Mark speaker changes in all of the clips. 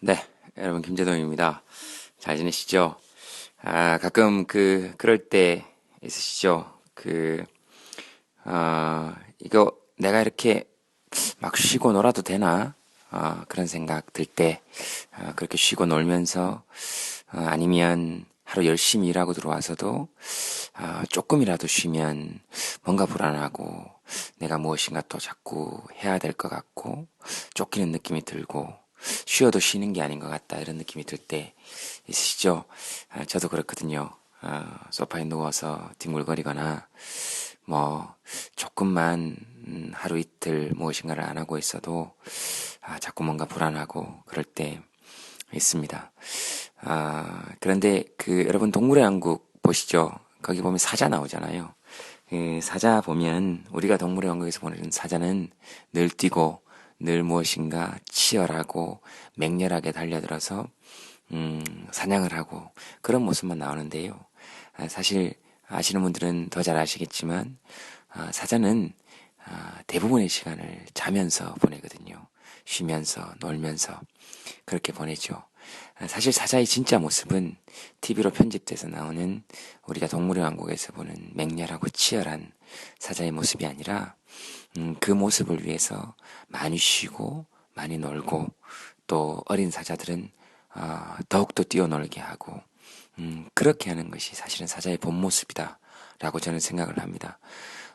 Speaker 1: 네, 여러분 김재동입니다. 잘 지내시죠? 아, 가끔 그 그럴 때 있으시죠? 그 어, 이거 내가 이렇게 막 쉬고 놀아도 되나? 어, 그런 생각 들 때, 어, 그렇게 쉬고 놀면서, 어, 아니면 하루 열심히 일하고 들어와서도, 어, 조금이라도 쉬면 뭔가 불안하고, 내가 무엇인가 또 자꾸 해야 될 것 같고, 쫓기는 느낌이 들고, 쉬어도 쉬는 게 아닌 것 같다, 이런 느낌이 들 때 있으시죠? 아, 저도 그렇거든요. 어, 소파에 누워서 뒹굴거리거나, 뭐 조금만 음, 하루 이틀 무엇인가를 안 하고 있어도 아, 자꾸 뭔가 불안하고 그럴 때 있습니다. 아, 그런데 그 여러분 동물의 왕국 보시죠. 거기 보면 사자 나오잖아요. 그 사자 보면 우리가 동물의 왕국에서 보는 사자는 늘 뛰고 늘 무엇인가 치열하고 맹렬하게 달려들어서 음, 사냥을 하고 그런 모습만 나오는데요. 아, 사실 아시는 분들은 더 잘 아시겠지만 아, 사자는 아, 대부분의 시간을 자면서 보내거든요. 쉬면서 놀면서 그렇게 보내죠. 아, 사실 사자의 진짜 모습은 TV로 편집돼서 나오는 우리가 동물의 왕국에서 보는 맹렬하고 치열한 사자의 모습이 아니라 음, 그 모습을 위해서 많이 쉬고 많이 놀고 또 어린 사자들은 어, 더욱더 뛰어놀게 하고 음, 그렇게 하는 것이 사실은 사자의 본 모습이다. 라고 저는 생각을 합니다.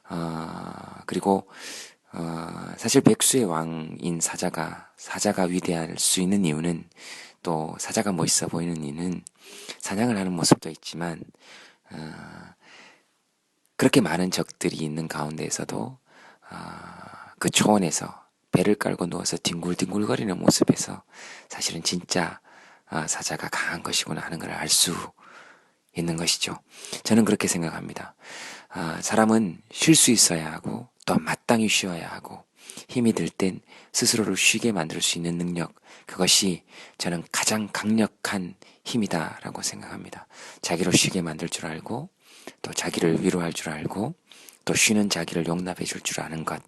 Speaker 1: 어, 그리고, 어, 사실 백수의 왕인 사자가, 사자가 위대할 수 있는 이유는 또 사자가 멋있어 보이는 이유는 사냥을 하는 모습도 있지만, 어, 그렇게 많은 적들이 있는 가운데에서도, 어, 그 초원에서 배를 깔고 누워서 뒹굴뒹굴거리는 모습에서 사실은 진짜 아, 사자가 강한 것이구나 하는 걸 알 수 있는 것이죠. 저는 그렇게 생각합니다. 아, 사람은 쉴 수 있어야 하고 또 마땅히 쉬어야 하고 힘이 들 땐 스스로를 쉬게 만들 수 있는 능력 그것이 저는 가장 강력한 힘이다라고 생각합니다. 자기를 쉬게 만들 줄 알고 또 자기를 위로할 줄 알고 또 쉬는 자기를 용납해 줄 줄 아는 것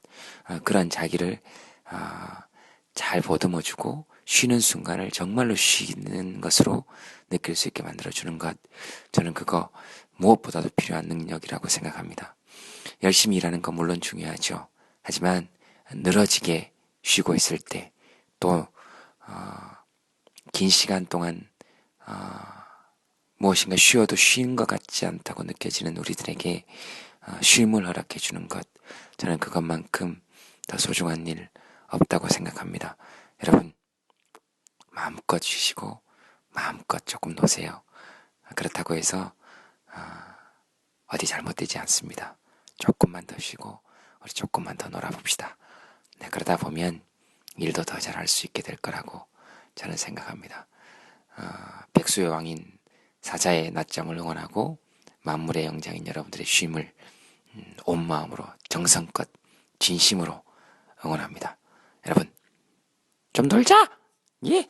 Speaker 1: 아, 그런 자기를 아, 잘 보듬어주고 쉬는 순간을 정말로 쉬는 것으로 느낄 수 있게 만들어주는 것. 저는 그거 무엇보다도 필요한 능력이라고 생각합니다. 열심히 일하는 건 물론 중요하죠. 하지만 늘어지게 쉬고 있을 때, 또, 어, 긴 시간 동안, 어, 무엇인가 쉬어도 쉬는 것 같지 않다고 느껴지는 우리들에게 어, 쉼을 허락해 주는 것. 저는 그것만큼 더 소중한 일 없다고 생각합니다. 여러분, 마음껏 쉬시고 마음껏 조금 노세요. 그렇다고 해서 어, 디 잘못되지 않습니다. 조금만 더 쉬고 우리 조금만 더 놀아봅시다. 네, 그러다 보면 일도 더 잘할 수 있게 될 거라고 저는 생각합니다. 어, 백수의 왕인 사자의 낮잠을 응원하고 만물의 영장인 여러분들의 쉼을 음, 온 마음으로 정성껏 진심으로 응원합니다. 여러분 좀 놀자! 예!